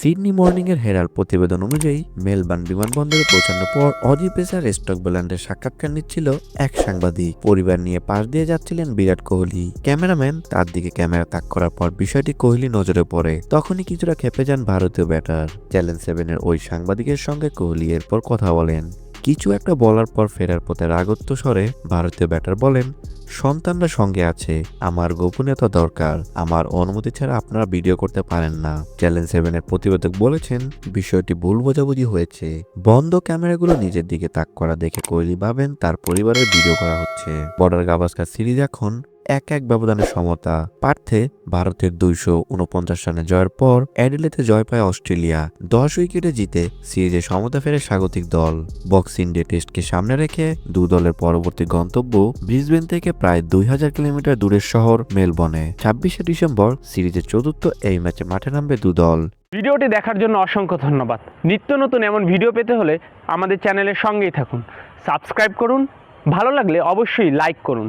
Sydney morning এর Herald প্রতিবেদন অনুযায়ী, মেলবার্ন বিমানবন্দরে পৌঁছানোর পর অজি পেসার স্টক ব্যালেন্ডের সাক্ষাৎকার নিচ্ছিল এক সাংবাদিক। পরিবার নিয়ে পাশ দিয়ে যাচ্ছিলেন বিরাট কোহলি। ক্যামেরাম্যান তার দিকে ক্যামেরা তাক করার পর বিষয়টি কোহলি নজরে পড়ে। তখনই কিছুটা খেপে যান ভারতীয় ব্যাটার। চ্যালেঞ্জ সেভেনের ওই সাংবাদিকের সঙ্গে কোহলি এরপর কথা বলেন। কিছু একটা বলার পর ফেরার পথে রাগত্ব স্বরে ভারতীয় ব্যাটার বলেন সন্তানরা সঙ্গে আছে। আমার গোপনীয়তা দরকার। আমার অনুমতি ছাড়া আপনারা ভিডিও করতে পারেন না। চ্যালেঞ্জ সেভেনের প্রতিবেদক বলেছেন, বিষয়টি ভুল বোঝাবুঝি হয়েছে। বন্ধ ক্যামেরাগুলো নিজের দিকে তাক করা দেখে কোহলি ভাবেন, তার পরিবারের ভিডিও করা হচ্ছে। বর্ডার গাভাস্কার সিরিজ এখন এক এক ব্যবধানে সমতা। পার্থে ভারতের দুইশো উনপঞ্চাশ রানে জয়ের পর অ্যাডিলেতে জয় পায় অস্ট্রেলিয়া। দশ উইকেটে জিতে সিরিজে সমতা ফেরে স্বাগতিক দল। বক্সিং ডে টেস্টকে সামনে রেখে দু দলের পরবর্তী গন্তব্য ব্রিসবেন থেকে প্রায় দুই হাজার কিলোমিটার দূরের শহর মেলবনে ছাব্বিশে ডিসেম্বর সিরিজের চতুর্থ এই ম্যাচে মাঠে নামবে দু দল। ভিডিওটি দেখার জন্য অসংখ্য ধন্যবাদ। নিত্য নতুন এমন ভিডিও পেতে হলে আমাদের চ্যানেলের সঙ্গেই থাকুন। সাবস্ক্রাইব করুন। ভালো লাগলে অবশ্যই লাইক করুন।